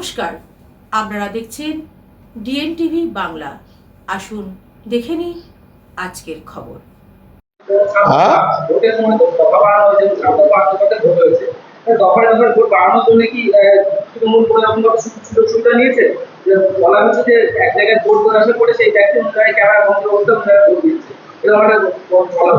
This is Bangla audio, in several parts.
নমস্কার আপনারা দেখছেন ডিএন টিভি বাংলা। আসুন দেখে নিন আজকের খবর। হ্যাঁ।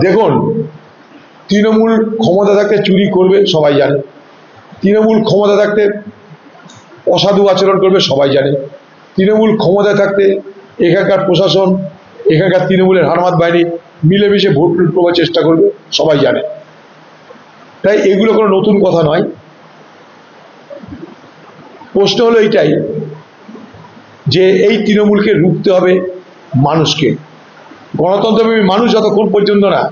দেখুন তৃণমূল ক্ষমতা থাকতে চুরি করবে সবাই জানে। তৃণমূল ক্ষমতা থাকতে অসাধু আচরণ করবে, সবাই জানে। তৃণমূল ক্ষমতায় থাকতে এখানকার প্রশাসন, এখানকার তৃণমূলের হারমাত বাহিনী মিলেমিশে ভোট লুট করবার চেষ্টা করবে, সবাই জানে। তাই এগুলো কোনো নতুন কথা নয়। প্রশ্ন হলো এইটাই, যে এই তৃণমূলকে রুখতে হবে মানুষকে। গণতন্ত্রপ্রেমী মানুষ যতক্ষণ পর্যন্ত না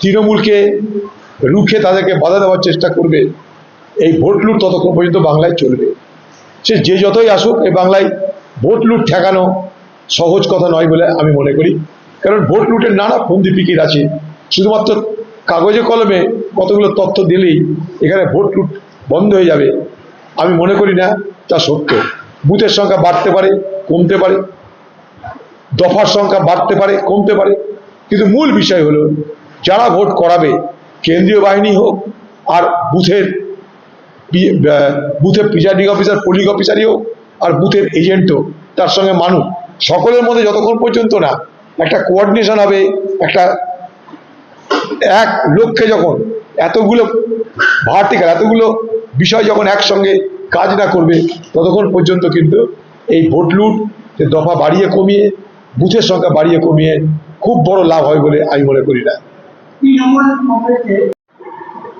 তৃণমূলকে রুখে তাদেরকে বাধা দেওয়ার চেষ্টা করবে, এই ভোট লুট ততক্ষণ পর্যন্ত বাংলায় চলবে। সে যে যতই আসুক, এই বাংলায় ভোট লুট ঠেকানো সহজ কথা নয় বলে আমি মনে করি। কারণ ভোট লুটের নানা ফন্দি ফিকির আছে। শুধুমাত্র কাগজে কলমে কতগুলো তথ্য দিলেই এখানে ভোট লুট বন্ধ হয়ে যাবে। আমি মনে করি না, তা সত্য। বুথের সংখ্যা বাড়তে পারে, কমতে পারে। দফার সংখ্যা বাড়তে পারে, কমতে পারে। কিন্তু মূল বিষয় হলো, যারা ভোট করাবে, কেন্দ্রীয় বাহিনী হোক আর বুথের বুথের প্রিজাইডিং অফিসার পোলিং অফিসারই আর বুথের এজেন্ট হোক তার সঙ্গে মানুষ সকলের মধ্যে যতক্ষণ পর্যন্ত না একটা কোঅর্ডিনেশন হবে, একটা এক লক্ষ্যে যখন এতগুলো ভার্টিক্যাল এতগুলো বিষয় যখন একসঙ্গে কাজ না করবে, ততক্ষণ পর্যন্ত কিন্তু এই ভোট লুট যে দফা বাড়িয়ে কমিয়ে বুথের সংখ্যা বাড়িয়ে কমিয়ে খুব বড় লাভ হয় বলে আমি মনে করি না।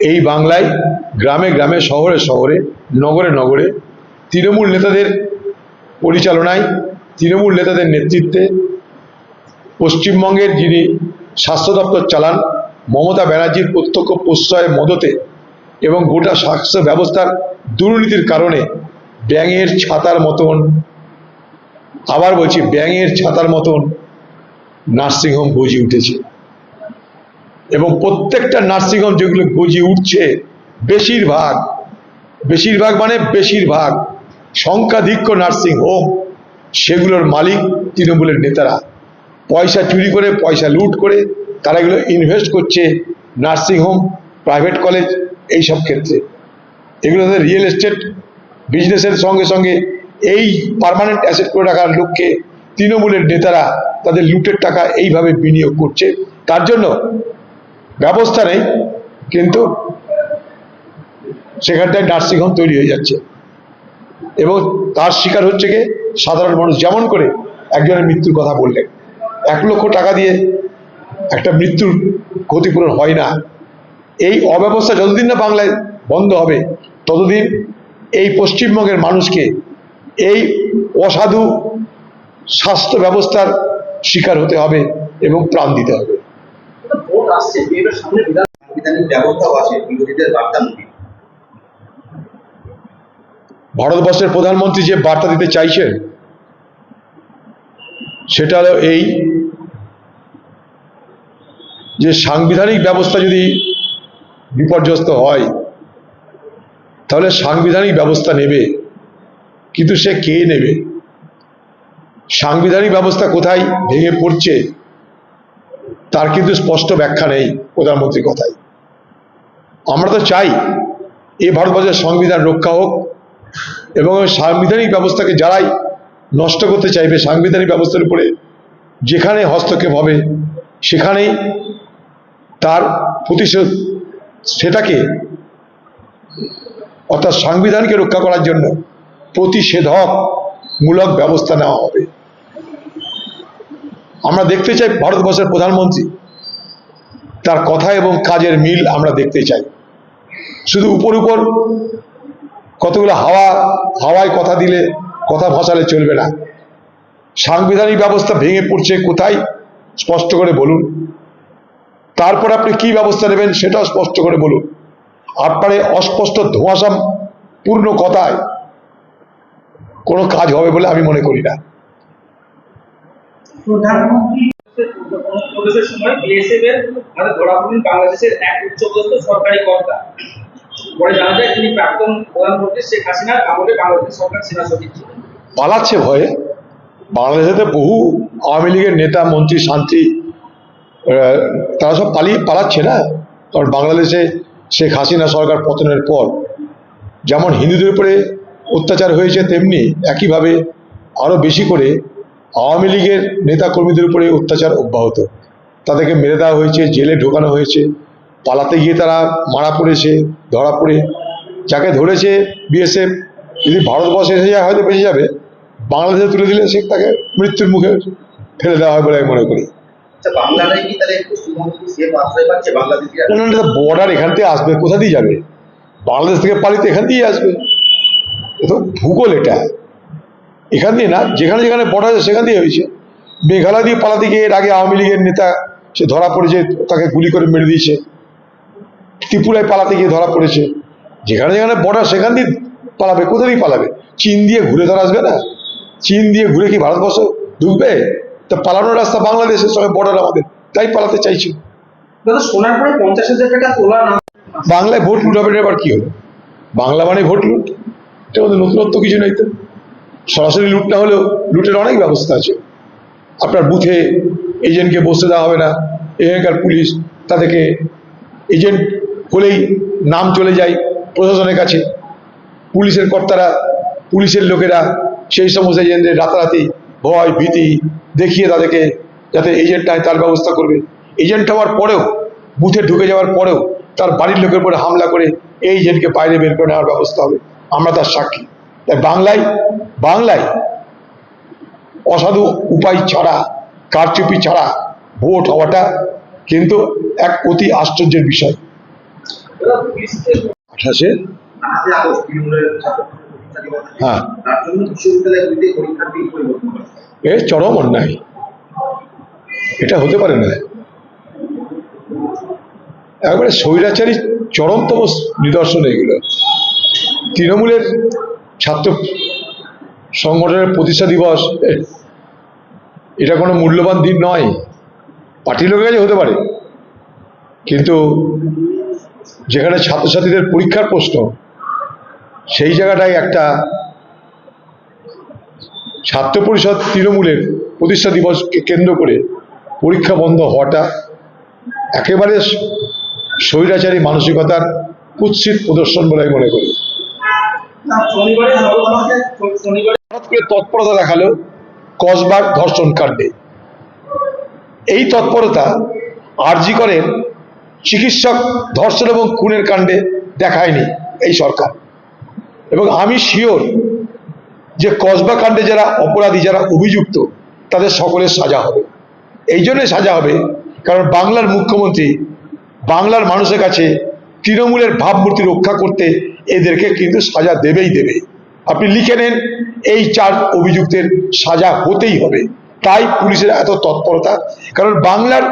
এই বাংলায় গ্রামে গ্রামে, শহরে শহরে, নগরে নগরে তৃণমূল নেতাদের পরিচালনায়, তৃণমূল নেতাদের নেতৃত্বে পশ্চিমবঙ্গের যিনি স্বাস্থ্য দপ্তর চালান, মমতা ব্যানার্জির প্রত্যক্ষ প্রশ্রয়ের মদতে এবং গোটা স্বাস্থ্য ব্যবস্থার দুর্নীতির কারণে ব্যাঙের ছাতার মতন, আবার বলছি ব্যাঙের ছাতার মতন নার্সিংহোম গজিয়ে উঠেছে। এবং প্রত্যেকটা নার্সিংহোম যেগুলো গজিয়ে উঠছে, বেশিরভাগ বেশিরভাগ মানে বেশিরভাগ সংখ্যাধিক্য নার্সিং হোম সেগুলোর মালিক তৃণমূলের নেতারা। পয়সা চুরি করে, পয়সা লুট করে তারা এগুলো ইনভেস্ট করছে নার্সিং হোম প্রাইভেট কলেজ এই সব ক্ষেত্রে। এগুলো রিয়েল এস্টেট বিজনেসের সঙ্গে সঙ্গে এই পার্মানেন্ট অ্যাসেট করে রাখার লক্ষ্যে তৃণমূলের নেতারা তাদের লুটের টাকা এইভাবে বিনিয়োগ করছে। তার জন্য ব্যবস্থা নেই, কিন্তু সেখানটায় নার্সিংহোম তৈরি হয়ে যাচ্ছে। এবং তার শিকার হচ্ছে কি? সাধারণ মানুষ। যেমন করে একজনের মৃত্যুর কথা বললেন। এক লক্ষ টাকা দিয়ে একটা মৃত্যুর ক্ষতিপূরণ হয় না। এই অব্যবস্থা যতদিন না বাংলায় বন্ধ হবে, ততদিন এই পশ্চিমবঙ্গের মানুষকে এই অসাধু স্বাস্থ্য ব্যবস্থার শিকার হতে হবে এবং প্রাণ দিতে হবে। ভোট আসছে, বিএনপির সামনে বিধান সাংবিধানিক ব্যবস্থাও আছে, বিরোধীদের বার্তামুখী ভারতবর্ষের প্রধানমন্ত্রী যে বার্তা দিতে চাইছেন সেটা হলো এই যে সাংবিধানিক ব্যবস্থা যদি বিপর্যস্ত হয়, তাহলে সাংবিধানিক ব্যবস্থা নেবে, কিন্তু সে কে নেবে? সাংবিধানিক ব্যবস্থা কোথায় ভেঙে পড়ছে? তার কিন্তু স্পষ্ট ব্যাখ্যা নেই প্রধানমন্ত্রীর কথায়। আমরা তো চাই এই ভারতবর্ষের সংবিধান রক্ষা হোক এবং সাংবিধানিক ব্যবস্থাকে যারাই নষ্ট করতে চাইবে সাংবিধানিক ব্যবস্থার উপরে যেখানে হস্তক্ষেপ হবে সেখানেই তার প্রতিশোধ সেটাকে অর্থাৎ সংবিধানকে রক্ষা করার জন্য প্রতিষেধক মূলক ব্যবস্থা নেওয়া হবে। আমরা দেখতে চাই ভারতবর্ষের প্রধানমন্ত্রী। তার কথা এবং কাজের মিল আমরা দেখতে চাই। শুধু উপর উপর কতগুলো হাওয়া, হাওয়ায় কথা দিলে, কথা ভাসালে চলবে না। সাংবিধানিক ব্যবস্থা ভেঙে পড়ছে কোথায়? স্পষ্ট করে বলুন। তারপর আপনি কি ব্যবস্থা নেবেন সেটাও স্পষ্ট করে বলুন। আপনার অস্পষ্ট ধোঁয়াশা পূর্ণ কথায় কোনো কাজ হবে বলে আমি মনে করি না। প্রধানমন্ত্রী প্রদেশের সময় বিএসএফ এর হাতে ধরা পড়েন বাংলাদেশের এক উচ্চপদস্থ সরকারি কর্তা। পরে জানা যায় তিনি প্রাক্তন প্রধানমন্ত্রী শেখ হাসিনার আমলে বাংলাদেশ সরকার সেনা সচিব ছিলেন। পালাচ্ছে ভয়ে। বাংলাদেশে বহু আওয়ামী লীগের নেতা মন্ত্রী শান্তি তারা সব পালিয়ে পালাচ্ছে না। কারণ বাংলাদেশে শেখ হাসিনা সরকার পতনের পর যেমন হিন্দুদের উপরে অত্যাচার হয়েছে তেমনি একইভাবে আরও বেশি করে আওয়ামী লীগের নেতা কর্মীদের উপরে অত্যাচার অব্যাহত। তাদেরকে মেরে দেওয়া হয়েছে জেলে ঢোকানো হয়েছে পালাতে গিয়ে তারা মারা পড়েছে ধরা পড়ে। যাকে ধরেছে বিএসএফ যদি ভারতবর্ষে এসে যায় হয়তো বেঁচে যাবে। বাংলাদেশে তুলে দিলে সে তাকে মৃত্যুর মুখে ফেলে দেওয়া হয় বলে আমি মনে করি। আচ্ছা বর্ডার এখান থেকে আসবে কোথা দিয়ে যাবে? বাংলাদেশ থেকে পালিতে এখান দিয়েই আসবে। তো ভূগোল এটা। এখান দিয়ে না যেখানে যেখানে বর্ডার আছে সেখান দিয়ে হয়েছে। মেঘালয় দিয়ে পালাতে গিয়ে এর আগে আওয়ামী লীগের নেতা সে ধরা পড়েছে তাকে গুলি করে মেরে দিয়েছে। ত্রিপুরায় পালাতে গিয়ে ধরা পড়েছে। যেখানে যেখানে বর্ডার সেখান দিয়ে পালাবে কোথা দিয়ে পালাবে? চীন দিয়ে ঘুরে ধরা আসবে না? চীন দিয়ে ঘুরে কি ভারতবর্ষ ঢুকবে? তা পালানোর রাস্তা বাংলাদেশের সঙ্গে বর্ডার আমাদের তাই পালাতে চাইছি। বাংলায় ভোট লুট হবে এবার কি হলো? বাংলা মানে ভোট লুট? এটা আমাদের নতুনত্ব কিছু নেই তো। সরাসরি লুট না হলেও লুটের অনেক ব্যবস্থা আছে। আপনার বুথে এজেন্টকে বসতে দেওয়া হবে না। এখানকার পুলিশ তাদেরকে এজেন্ট হলেই নাম চলে যায় প্রশাসনের কাছে। পুলিশের কর্তারা, পুলিশের লোকেরা সেই সমস্ত এজেন্টদের রাতারাতি ভয়, ভীতি দেখিয়ে তাদেরকে যাতে এজেন্ট তার ব্যবস্থা করবে। এজেন্ট হওয়ার পরেও, বুথে ঢুকে যাওয়ার পরেও তার বাড়ির লোকের উপরে হামলা করে এই এজেন্টকে বাইরে বের করে নেওয়ার ব্যবস্থা হবে। আমরা তার সাক্ষী। তাই বাংলায় বাংলায় অসাধু উপায় ছাড়া, কারচুপি ছাড়া ভোট হওয়াটা কিন্তু এক অতি আশ্চর্যের বিষয়। আঠাশে? হ্যাঁ। এ চরম অন্যায়। এটা হতে পারে না। একবারে স্বৈরাচারী চরমতম নিদর্শন এগুলো। তৃণমূলের ছাত্র সংগঠনের প্রতিষ্ঠা দিবস এটা কোনো মূল্যবান দিন নয়। পার্টির লোকের কাছে হতে পারে। কিন্তু যেখানে ছাত্রছাত্রীদের পরীক্ষার প্রশ্ন, সেই জায়গাটায় একটা ছাত্র পরিষদ তৃণমূলের প্রতিষ্ঠা দিবসকে কেন্দ্র করে পরীক্ষা বন্ধ হওয়াটা একেবারে স্বৈরাচারী মানসিকতার কুৎসিত প্রদর্শন বলে আমি মনে করি। হঠাৎ করে তৎপরতা দেখাল কসবার ধর্ষণ কাণ্ডে। এই তৎপরতা আরজি করেন চিকিৎসক ধর্ষণ এবং খুনের কাণ্ডে দেখায়নি এই সরকার। এবং আমি শিওর যে কসবা কাণ্ডে যারা অপরাধী, যারা অভিযুক্ত, তাদের সকলের সাজা হবে। এই জন্যে সাজা হবে কারণ বাংলার মুখ্যমন্ত্রী বাংলার মানুষের কাছে তৃণমূলের ভাবমূর্তি রক্ষা করতে এদেরকে কিন্তু সাজা দেবেই দেবে। আপনি লিখে নেন, এই চার অভিযুক্তের সাজা হতেই হবে। তাই পুলিশের এত তৎপরতা, কারণ বাংলার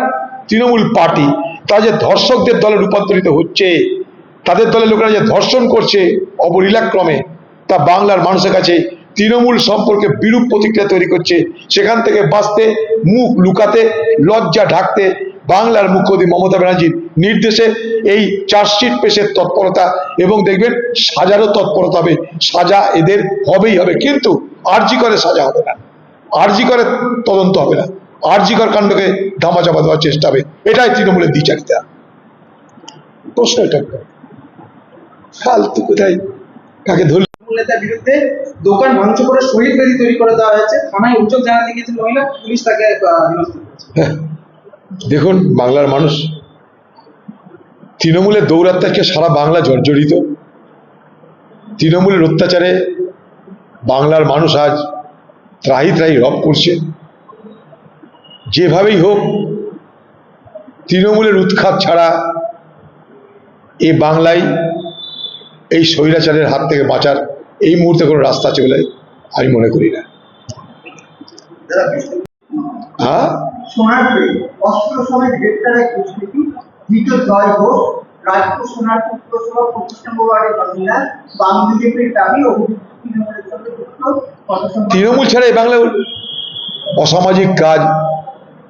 তৃণমূল পার্টি, তারা যে ধর্ষকদের দলে রূপান্তরিত হচ্ছে, তাদের দলের লোকেরা যে ধর্ষণ করছে অবলীলাক্রমে, তা বাংলার মানুষের কাছে তৃণমূল সম্পর্কে বিরূপ প্রতিক্রিয়া তৈরি করছে। সেখান থেকে বাঁচতে, মুখ লুকাতে, লজ্জা ঢাকতে বাংলার মুখ্যমন্ত্রী মমতা ব্যানার্জির নির্দেশে এই চার্জশিট পেশের তৎপরতা এবং দেখবেন সাজারও তৎপরতা হবে সাজা এদের হবেই হবে কিন্তু আরজি করে সাজা হবে না। আরজি করে তদন্ত হবে না। আরজি কর কাণ্ডকে ধামাচাপা দেওয়ার চেষ্টা হবে। এটাই তৃণমূলের দ্বিচারিতা। প্রশ্ন এটা ফালতু কোথায়? কাকে ধরল? নেতার বিরুদ্ধে দোকান ভাঙচুর করে শহীদ বেদি তৈরি করে দেওয়া হয়েছে। থানায় অভিযোগ জানাতে গিয়েছে মহিলা পুলিশ তাকে আহ, করেছে। দেখুন, বাংলার মানুষ তৃণমূলের দৌরাত্মাকে সারা বাংলা জর্জরিত। তৃণমূলের অত্যাচারে বাংলার মানুষ আজ ত্রাহি ত্রাহি রব করছে। যেভাবেই হোক, তৃণমূলের উৎখাত ছাড়া এ বাংলায় এই স্বৈরাচারের হাত থেকে বাঁচার এই মুহূর্তে কোনো রাস্তা আছে বলে আমি মনে করি না। হ্যাঁ সোনারপুরে অস্ত্র সমেত গ্রেপ্তার এক দুষ্কৃতী ধৃত জয় ঘোষ রাজপুর সোনারপুর পুরসভা পঁচিশ নম্বর ওয়ার্ডের বাসিন্দা বাম বিজেপির দাবি অভিযুক্ত তৃণমূলের সঙ্গে যুক্ত তৃণমূল ছাড়া এই বাংলায় অসামাজিক কাজ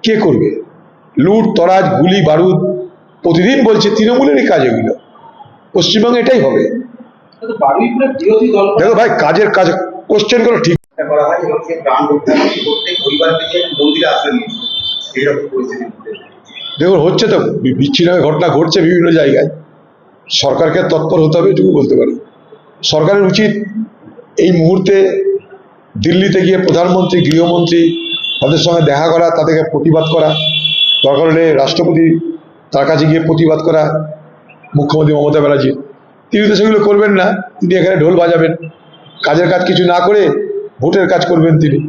কে করবে? লুট তরাজ গুলি বারুদ প্রতিদিন বলছে তৃণমূলেরই কাজ এগুলো। পশ্চিমবঙ্গে এটাই হবে। দেখো ভাই কাজের কাজ কোশ্চেন করো ঠিক করা হয় এবং সে প্রাণ রক্ষা করতে পরিবারকে নিয়ে মন্দিরে আশ্রয় নিয়েছিল এইরকম পরিস্থিতি দেখুন হচ্ছে তো বিচ্ছিন্ন ঘটনা ঘটছে বিভিন্ন জায়গায়। সরকারকে তৎপর হতে হবে এটুকু বলতে পারি। সরকারের উচিত এই মুহূর্তে দিল্লিতে গিয়ে প্রধানমন্ত্রী গৃহমন্ত্রী তাদের সঙ্গে দেখা করা তাদেরকে প্রতিবাদ করা। দরকার হলে রাষ্ট্রপতি তার কাছে গিয়ে প্রতিবাদ করা মুখ্যমন্ত্রী মমতা ব্যানার্জি। তিনি তো সেগুলো করবেন না তিনি এখানে ঢোল বাজাবেন। কাজের কাজ কিছু না করে ভোটের কাজ করবেন তিনি।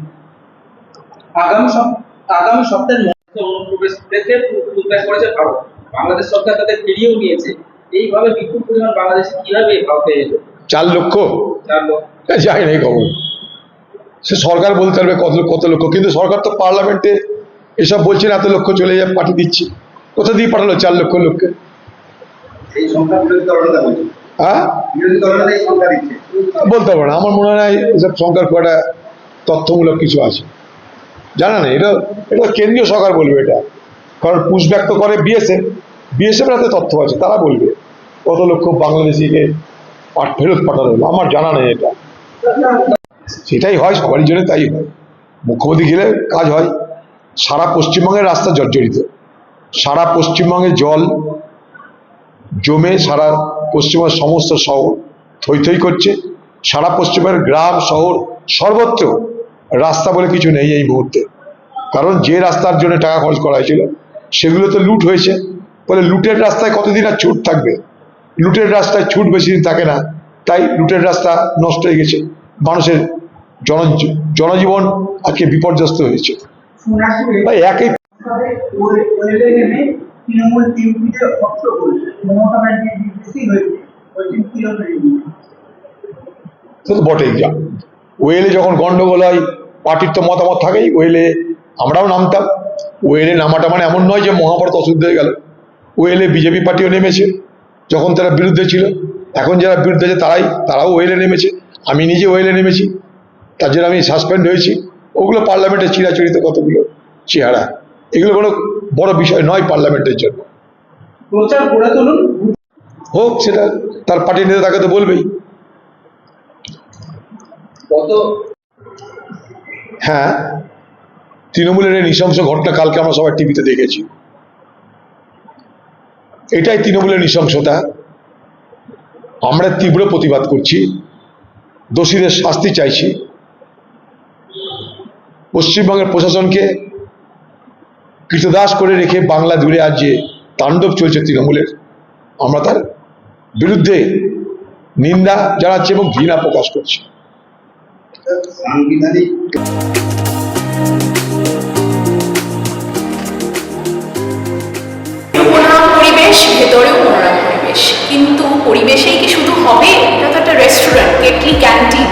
আগামী সপ- আগামী সপ্তাহের মধ্যে অনুপ্রবেশ থেকে উদ্ধার করেছে ভারত। বাংলাদেশ সরকার তাদের ফিরিয়েও নিয়েছে। এইভাবে বিপুল পরিমাণ বাংলাদেশে কীভাবে ভারতে এলো? চার লক্ষ? চার লক্ষ। যাই নাই খবর। সে সরকার বলতে পারবে কত কত লক্ষ। কিন্তু সরকার তো পার্লামেন্টে এসব বলছে না এত লক্ষ চলে যাবে পাঠিয়ে দিচ্ছি। কোথা দিয়ে পাঠালো চার লক্ষ লোককে? হ্যাঁ? বলতে পারব না। আমার মনে হয় এসব সংখ্যার খুব একটা তথ্যমূলক কিছু আছে। জানা নেই, এটা এটা কেন্দ্রীয় সরকার বলবে এটা। কারণ পুষব্যাক তো করে বিএসএফ। বিএসএফ হাতে তথ্য আছে, তারা বলবে। কত লক্ষ বাংলাদেশিকে ফেরত পাঠানো হলো আমার জানা নেই এটা। সেটাই হয়, সবারই জন্য তাই হয়। মুখ্যমন্ত্রী গেলে কাজ হয়। সারা পশ্চিমবঙ্গের রাস্তা জর্জরিত। সারা পশ্চিমবঙ্গে জল জমে সারা পশ্চিমবঙ্গের সমস্ত শহর থই থই করছে। সারা পশ্চিমবঙ্গের গ্রাম, শহর সর্বত্র রাস্তা বলে কিছু নেই এই মুহূর্তে। কারণ যে রাস্তার জন্য টাকা খরচ করা হয়েছিল সেগুলো তো লুট হয়েছে। ফলে লুটের রাস্তায় কতদিন আর ছুট থাকবে? লুটের রাস্তায় ছুট বেশি দিন থাকে না, তাই লুটের রাস্তা নষ্ট হয়ে গেছে। মানুষের জন, জনজীবন আজকে বিপর্যস্ত হয়েছে। তাই একই বটেই যা। ওয়েলে যখন গন্ডগোল হয় পার্টির তো মতামত থাকেই ওয়েলে আমরাও নামতাম। ওয়েলে নামাটা মানে এমন নয় যে মহাভারত অশুদ্ধ হয়ে গেল। ওয়েলে বিজেপি পার্টিও নেমেছে যখন তারা বিরুদ্ধে ছিল। এখন যারা বিরুদ্ধে আছে তারাই তারাও ওয়েলে নেমেছে। আমি নিজে ওয়েলে নেমেছি তার জন্য আমি সাসপেন্ড হয়েছি। ওগুলো পার্লামেন্টে চিরাচরিত কতগুলো চেহারা এগুলো কোনো বড় বিষয় নয় পার্লামেন্টের জন্য। প্রচার হোক সেটা তার পার্টির নেতা তাকে তো বলবেই। কত? হ্যাঁ। তৃণমূলের এই নৃশংস ঘটনা কালকে আমরা সবাই টিভিতে দেখেছি। এটাই তৃণমূলের নৃশংসতা। আমরা তীব্র প্রতিবাদ করছি। দোষীদের শাস্তি চাইছি। পশ্চিমবঙ্গের প্রশাসনকে কৃতদাস করে রেখে বাংলা জুড়ে আজ যে তাণ্ডব চলছে তৃণমূলের, আমরা তার বিরুদ্ধে নিন্দা জানাচ্ছি এবং ঘৃণা প্রকাশ করছি। সাংবিধানিক পরিবেশ ভেতরেও মনোরম পরিবেশ। কিন্তু পরিবেশেই কি শুধু হবে? এটা তো একটা রেস্টুরেন্ট কেটলি ক্যান্টিন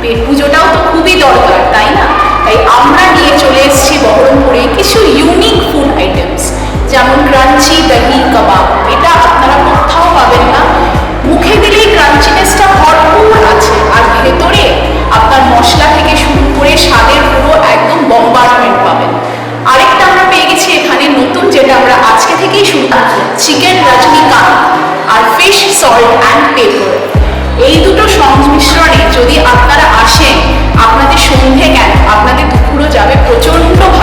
পেট পুজোটাও তো খুবই দরকার, তাই না? তাই আমরা নিয়ে চলে এসেছি বহরমপুরে কিছু ইউনিক ফুড আইটেমস যেমন ক্রাঞ্চি দহি কাবাব। এটা আপনারা কোথাও পাবেন না। মুখে দিলেই ক্রাঞ্চিনেসটা ভরপুর আছে। আর ভেতরে আপনার মশলা থেকে শুরু করে স্বাদের পুরো একদম বম্বার্ডমেন্ট পাবেন। আরেকটা আমরা পেয়ে গেছি এখানে নতুন, যেটা আমরা আজকে থেকেই শুরু করছি চিকেন রজনীকান্ত আর ফিশ সল্ট অ্যান্ড পেপার এই দুটো সংমিশ্রণে যদি আপনারা আসেন, আপনাদের সন্ধে কেন? আপনাদের দুপুরও যাবে প্রচণ্ডভাবে জমে